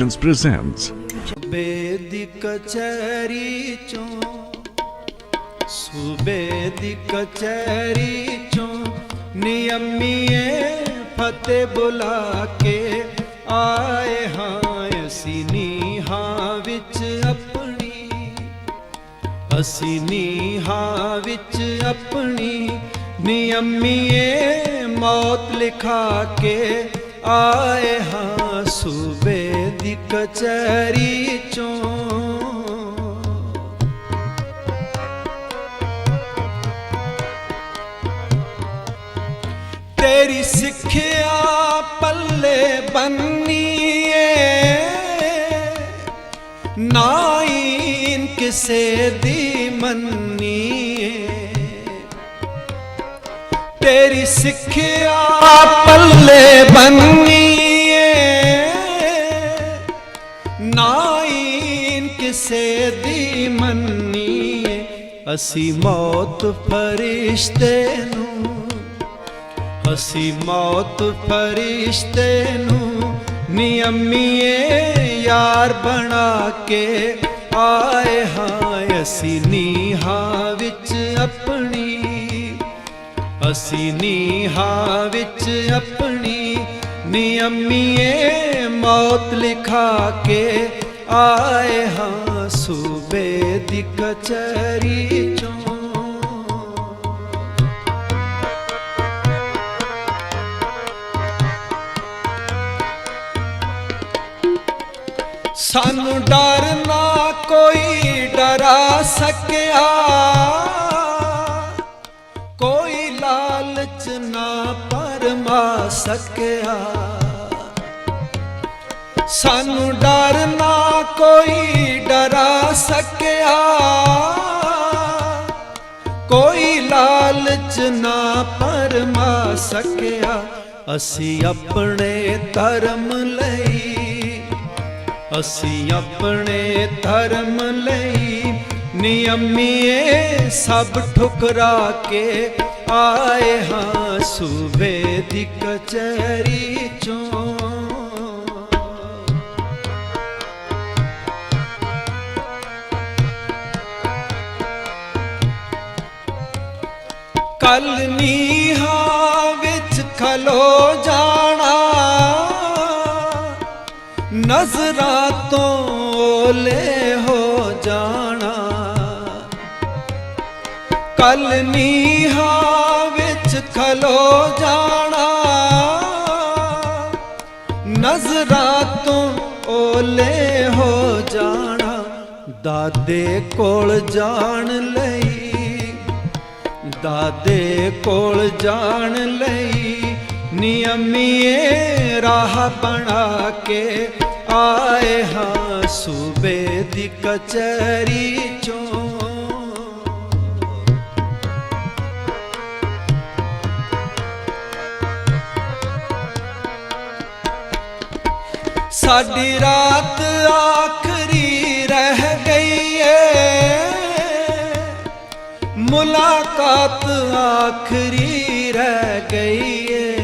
presents ਸੂਬੇ ਦੀ ਕਚਹਿਰੀ ਚੋਂ, ਸੂਬੇ ਦੀ ਕਚਹਿਰੀ ਚੋਂ ਨਿਯਮੀਏ ਫਤਿਹ ਬੁਲਾ ਕੇ ਆਏ ਹਾਂ ਅਸੀਂ ਨੀਹਾਂ ਵਿੱਚ ਆਪਣੀ, ਅਸੀਂ ਨੀਹਾਂ ਵਿੱਚ ਆਪਣੀ ਨਿਯਮੀਏ ਮੌਤ ਲਿਖਾ ਕੇ ਆਏ ਹਾਂ। ਸੂਬੇ ਦੀ ਕਚਹਿਰੀ ਚੋਂ। ਤੇਰੀ ਸਿੱਖਿਆ ਪੱਲੇ ਬੰਨੀਏ। ਨਾਈਨ ਕਿਸੇ ਦੀ ਮੰਨੀਏ। ਤੇਰੀ ਸਿੱਖਿਆ ਪੱਲੇ ਬੰਨੀ ਨਾਈਨ ਕਿਸੇ ਦੀ ਮੰਨੀਏ ਅਸੀਂ ਮੌਤ ਫਰਿਸ਼ਤੇ ਨੂੰ ਅਸੀਂ ਮੌਤ ਫਰਿਸ਼ਤੇ ਨੂੰ ਨਿਯਮੀਏ ਯਾਰ ਬਣਾ ਕੇ ਆਏ ਹਾਂ ਅਸੀਂ ਨੀਹਾਂ ਵਿੱਚ ਆਪਣੀ ਅਸੀਂ ਨੀਹਾਂ ਵਿੱਚ ਆਪਣੀ ਨਿਯਮੀਏ ਮੌਤ ਲਿਖਾ ਕੇ ਆਏ ਹਾਂ ਸੂਬੇ ਦੀ ਕਚਹਿਰੀ ਚੋਂ ਸਾਨੂੰ ਡਰ ਨਾ ਸਕਿਆ। ਸਾਨੂੰ ਡਰ ਨਾ ਕੋਈ ਡਰਾ ਸਕਿਆ। ਕੋਈ ਲਾਲਚ ਨਾ ਪਰਮਾ ਸਕਿਆ। ਅਸੀਂ ਆਪਣੇ ਧਰਮ ਲਈ, ਅਸੀਂ ਆਪਣੇ ਧਰਮ ਲਈ ਨਿਯਮੀਏ ਸਭ ਠੁਕਰਾ ਕੇ ਆਏ ਹਾਂ ਸੂਬੇ ਦੀ ਕਚਹਿਰੀ ਚੋਂ। ਕੱਲ ਨੀਹਾਂ ਵਿੱਚ ਖਲੋ ਜਾਣਾ, ਨਜ਼ਰਾਂ ਤੋਂ ਓਲੇ ਹੋ ਜਾਣਾ। ਕੱਲ ਨੀਹਾਂ ਵਿੱਚ ਖਲੋ ਜਾਣਾ। ਨਜ਼ਰਾਂ ਤੋਂ ਓਲੇ ਹੋ ਜਾਣਾ। ਦਾਦੇ ਕੋਲ ਜਾਣ ਲਈ, ਦਾਦੇ ਕੋਲ ਜਾਣ ਲਈ ਨਿਯਮੀਏ ਰਾਹ ਬਣਾ ਕੇ ਆਏ ਹਾਂ ਸੂਬੇ ਦੀ ਕਚਹਿਰੀ ਚੋਂ। ਸਾਡੀ ਰਾਤ ਆਖਰੀ ਰਹਿ ਗਈ ਏ। ਮੁਲਾਕਾਤ ਆਖਰੀ ਰਹਿ ਗਈ ਏ।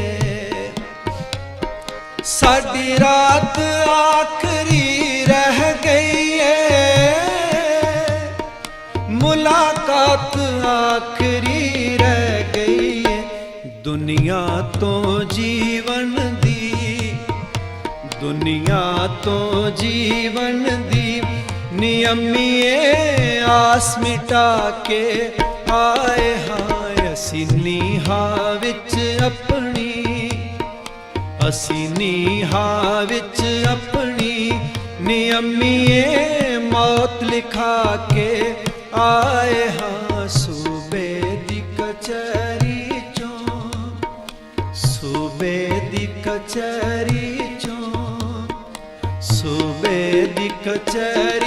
ਸਾਡੀ ਰਾਤ ਆਖਰੀ ਰਹਿ ਗਈ ਏ। ਮੁਲਾਕਾਤ ਆਖਰੀ ਰਹਿ ਗਈ ਏ। ਦੁਨੀਆ ਤੋਂ ਜੀ ਤੋਂ ਜੀਵਨ ਦੀ ਨਿਯਮੀਏ ਆਸ ਮਿਟਾ ਕੇ ਆਏ ਹਾਂ ਅਸੀਂ ਨੀਹਾਂ ਵਿੱਚ ਆਪਣੀ, ਅਸੀਂ ਨੀਹਾਂ ਵਿੱਚ ਆਪਣੀ ਨਿਯਮੀਏ ਮੌਤ ਲਿਖਾ ਕੇ ਆਏ ਹਾਂ ਸੂਬੇ ਦੀ ਕਚਹਿਰੀ ਚੋਂ, ਸੂਬੇ ਦੀ ਕਚਹਿਰੀ ਚੋਂ ਸੂਬੇ ਦੀ ਕਚਹਿਰੀ